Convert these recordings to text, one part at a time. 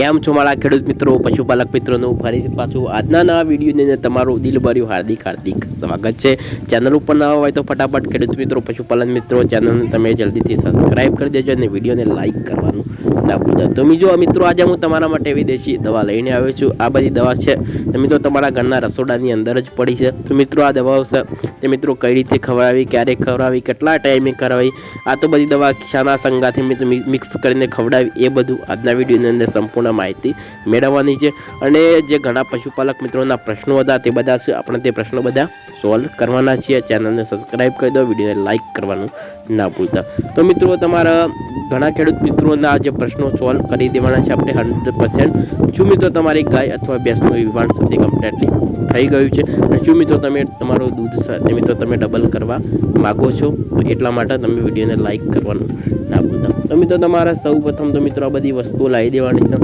કેમ છો મારા ખેડૂત મિત્રો, પશુપાલક મિત્રોનું ફરીથી પાછું આજના નવા વિડીયોની તમારું દિલભર્યું હાર્દિક હાર્દિક સ્વાગત છે. ચેનલ ઉપર નવા હોય તો ફટાફટ ખેડૂત મિત્રો પશુપાલન મિત્રો, ચેનલને તમે જલ્દીથી સબસ્ક્રાઇબ કરી દેજો અને વિડીયોને લાઇક કરવાનું ના ભૂલતા તો મિત્રો મિત્રો, આજે હું તમારા માટે એવી દેશી દવા લઈને આવ્યો છું. આ બધી દવા છે, તો મિત્રો, તમારા ઘરના રસોડાની અંદર જ પડી છે. તો મિત્રો, આ દવાઓ છે, તે મિત્રો કઈ રીતે ખવડાવી, ક્યારે ખવડાવી, કેટલા ટાઈમે કરાવી આ તો બધી દવા શાના સંગાથી મિત્રો મિક્સ કરીને ખવડાવી, એ બધું આજના વિડીયોની અંદર સંપૂર્ણ માહિતી મેળવવાની છે. અને જે ઘણા પશુપાલક મિત્રોના પ્રશ્નો હતા, તે બધા છે, આપણે તે પ્રશ્નો બધા સોલ્વ કરવાના છીએ. ચેનલને સબસ્ક્રાઇબ કરી દો, વિડીયોને લાઇક કરવાનું ના ભૂલતા. તો મિત્રો, તમારા ઘણા ખેડૂત મિત્રોના જે પ્રશ્નો સોલ્વ કરી દેવાના છે આપણે હંડ્રેડ પર્સન્ટ શું મિત્રો, તમારી ગાય અથવા ભેંસનું વિવાણ સાથે કમ્પ્લેટલી થઈ ગયું છે? અને શું મિત્રો, તમે તમારું દૂધ સાથે મિત્રો, તમે ડબલ કરવા માગો છો? તો એટલા માટે તમે વિડીયોને લાઇક કરવાનું ના ભૂલતા. તો મિત્રો, તમારા સૌ પ્રથમ તો મિત્રો, આ બધી વસ્તુઓ લાવી દેવાની છે.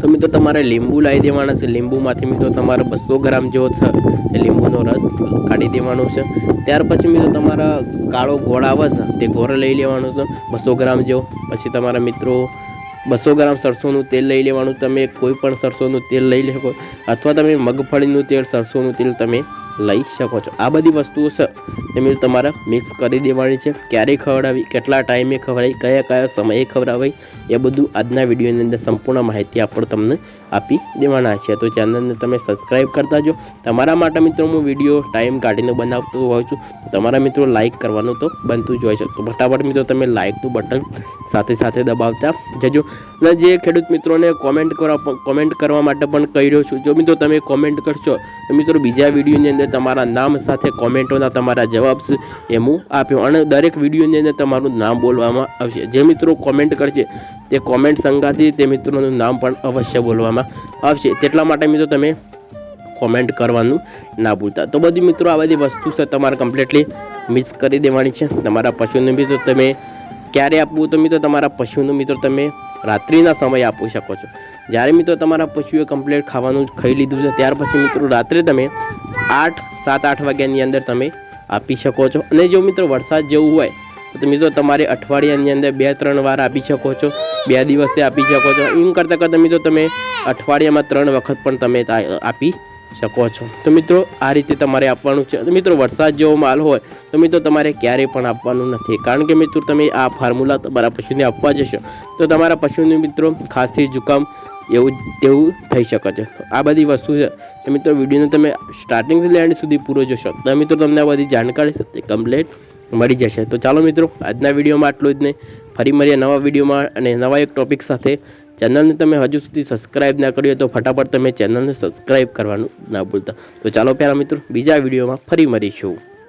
તો મિત્રો તમારે લીંબુ લાવી દેવાના છે. લીંબુમાંથી મિત્રો તમારે બસો ગ્રામ જેવો છે લીંબુનો રસ કાઢી દેવાનો છે. ત્યાર પછી મિત્રો તમારા કાળો ગોળ આવે છે, તે ગોળ લઈ લેવાનો છે, બસો ગ્રામ જેવો. પછી તમારા મિત્રો બસો ગ્રામ સરસોનું તેલ લઈ લેવાનું. તમે કોઈ પણ સરસોનું તેલ લઈ શકો. અથવા તમે મગફળીનું તેલ, સરસોનું તેલ તમે લઈ શકો છો. આ બધી વસ્તુઓ મિત્રો તમારે મિક્સ કરી દેવાની છે. ક્યારે ખવડાવી, કેટલા ટાઈમે ખવડાવી, કયા કયા સમયે ખવડાવી એ બધું આજના વિડીયોની અંદર સંપૂર્ણ માહિતી આપણે તમને આપી દેવાના છે. તો ચેનલને તમે સબસ્ક્રાઇબ કરતા જો. તમારા માટે મિત્રો હું વીડિયો ટાઈમ કાઢીને બનાવતો હોઉં છું. તમારા મિત્રો લાઇક કરવાનું તો બનતું જ હોય છે. તો ફટાફટ મિત્રો તમે લાઇકનું બટન સાથે સાથે દબાવતા જજો. અને જે ખેડૂત મિત્રોને કોમેન્ટ કરવા કોમેન્ટ કરવા માટે પણ કહી રહ્યો છું. જો મિત્રો તમે કોમેન્ટ કરશો, તો મિત્રો બીજા વિડીયોની અંદર તમારા નામ સાથે કોમેન્ટોના તમારા જવાબ એ હું આપ્યો. અને દરેક વિડીયોની અંદર તમારું નામ બોલવામાં આવશે. જે મિત્રો કોમેન્ટ કરશે, તે કોમેન્ટ સંગાથી તે મિત્રોનું નામ પણ અવશ્ય બોલવામાં આવશે. તેટલા માટે મિત્રો તમે કોમેન્ટ કરવાનું ના ભૂલતા. તો બધી મિત્રો આ બધી વસ્તુ છે તમારે કમ્પ્લીટલી મિક્સ કરી દેવાની છે. તમારા પશુનું મિત્રો તમે ક્યારે આપવું તો મિત્રો તમારા પશુનું મિત્રો તમે રાત્રિના સમય આપી શકો છો. જ્યારે મિત્રો તમારા પશુએ કમ્પ્લેટ ખાવાનું ખાઈ લીધું છે, ત્યાર પછી મિત્રો રાત્રે તમે આઠ, સાત, આઠ વાગ્યાની અંદર તમે આપી શકો છો. અને જો મિત્રો વરસાદ જેવું હોય, તો મિત્રો તમારે અઠવાડિયાની અંદર બે, ત્રણ વાર આપી શકો છો. બે દિવસે આપી શકો છો. એમ કરતાં કરતાં મિત્રો તમે અઠવાડિયામાં ત્રણ વખત પણ તમે આપી શકો છો. તો મિત્રો, આ રીતે તમારે આપવાનું છે. મિત્રો, વરસાદ જેવો માલ હોય, તો મિત્રો, તમારે ક્યારેય પણ આપવાનું નથી. કારણ કે મિત્રો, તમે આ ફોર્મ્યુલા તમારા પશુને આપવા જશો, તો તમારા પશુને મિત્રો ખાંસી જુકામ એવું તેવું થઈ શકે છે. આ બધી વસ્તુ છે. મિત્રો, વિડીયોને તમે સ્ટાર્ટિંગથી લેન્ડ સુધી પૂરો જોશો. તો મિત્રો, તમને આ બધી જાણકારી છે કમ્પ્લેટ મળી જશે. તો ચાલો મિત્રો, આજના વિડીયોમાં આટલું જ નહીં. ફરી મળીએ નવા વિડીયોમાં અને નવા એક ટોપિક સાથે. ચેનલને તમે હજુ સુધી સબસ્ક્રાઇબ ના કર્યું તો ફટાફટ તમે ચેનલને સબસ્ક્રાઇબ કરવાનું ના ભૂલતા. તો ચાલો પ્યારા મિત્રો, બીજા વિડીયોમાં ફરી મળીશું.